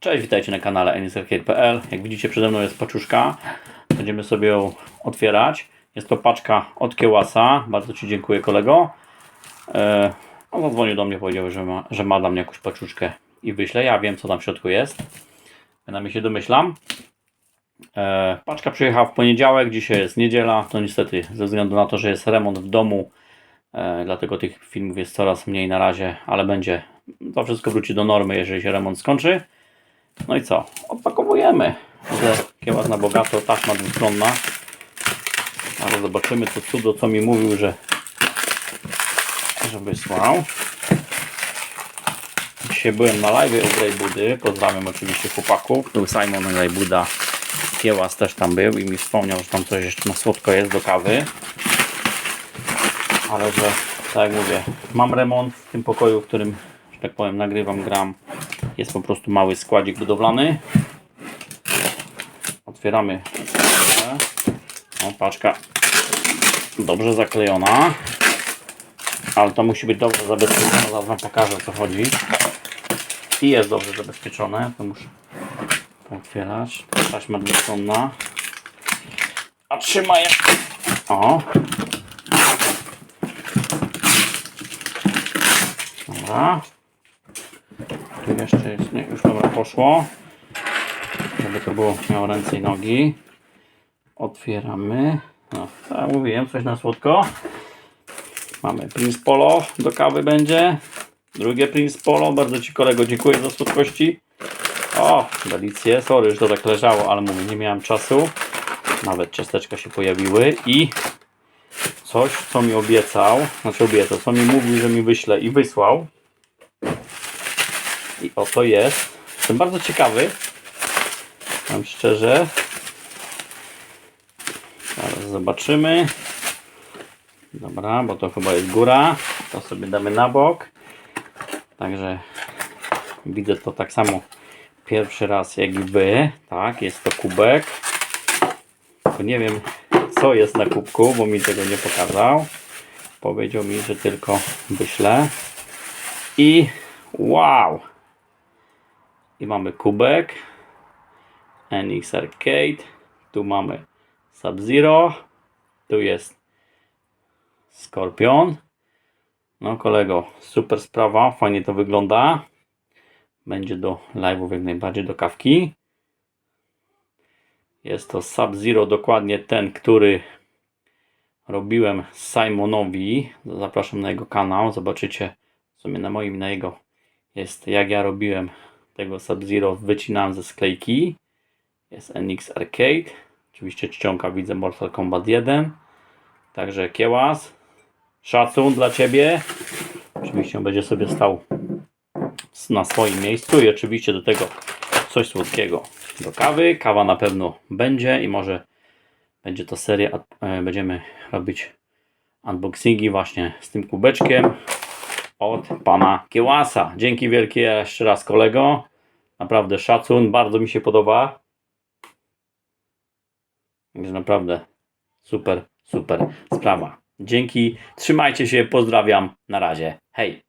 Cześć, witajcie na kanale enisarcade.pl. Jak widzicie przede mną jest paczuszka. Będziemy sobie ją otwierać. Jest to paczka od Kiełasa. Bardzo Ci dziękuję kolego. E, on zadzwonił do mnie, powiedział, że ma, że ma dla mnie jakąś paczuszkę i wyślę. Ja wiem co tam w środku jest. Przynajmniej się domyślam. E, paczka przyjechała w poniedziałek, dzisiaj jest niedziela. To niestety ze względu na to, że jest remont w domu. E, dlatego tych filmów jest coraz mniej na razie, ale będzie. To wszystko wróci do normy, jeżeli się remont skończy. No i co? Odpakowujemy. Że kiełas na bogato, taśma dwustronna. Ale zobaczymy to cudo, co mi mówił, że, że wysłał. Dzisiaj byłem na live u Grey Budy. Pozdrawiam oczywiście chłopaków. Był Simon Grey Buda. Kiełas też tam był i mi wspomniał, że tam coś jeszcze na słodko jest do kawy. Ale że, tak jak mówię, mam remont w tym pokoju, w którym, że tak powiem, nagrywam, gram. Jest po prostu mały składzik budowlany. Otwieramy. O, paczka dobrze zaklejona. Ale to musi być dobrze zabezpieczone. Zaraz Wam pokażę o co chodzi. I jest dobrze zabezpieczone. To muszę otwierać. Taśma dwustronna. A trzyma je. O. Dobra. Jeszcze jest, nie, już dobra poszło. Żeby to było, miało ręce i nogi. Otwieramy. No, tak mówiłem, coś na słodko. Mamy Prince Polo, do kawy będzie. Drugie Prince Polo, bardzo Ci kolego dziękuję za słodkości. O, delicje, sorry, że to tak leżało, ale mówię, nie miałem czasu. Nawet ciasteczka się pojawiły i coś, co mi obiecał, znaczy obiecał, co mi mówił, że mi wyśle i wysłał. I oto jest. Jestem bardzo ciekawy. Mam szczerze. Zaraz zobaczymy. Dobra, bo to chyba jest góra. To sobie damy na bok. Także widzę to tak samo pierwszy raz jak i wy. Tak, jest to kubek. Tylko nie wiem co jest na kubku, bo mi tego nie pokazał. Powiedział mi, że tylko wyślę. I wow! I mamy kubek. NX Arcade. Tu mamy Sub-Zero. Tu jest Skorpion. No kolego, super sprawa. Fajnie to wygląda. Będzie do live'ów jak najbardziej do kawki. Jest to Sub-Zero dokładnie ten, który robiłem Simonowi. Zapraszam na jego kanał. Zobaczycie w sumie na moim na jego jest jak ja robiłem tego Sub-Zero wycinałem ze sklejki. Jest NX Arcade. Oczywiście czcionka widzę Mortal Kombat 1. Także kiełas. Szacun dla Ciebie. Oczywiście on będzie sobie stał na swoim miejscu i oczywiście do tego coś słodkiego do kawy. Kawa na pewno będzie i może będzie to seria, e, będziemy robić unboxingi właśnie z tym kubeczkiem od pana Kiełasa. Dzięki wielkie jeszcze raz kolego. Naprawdę szacun, bardzo mi się podoba. Także naprawdę super, super sprawa. Dzięki, trzymajcie się, pozdrawiam, na razie, hej.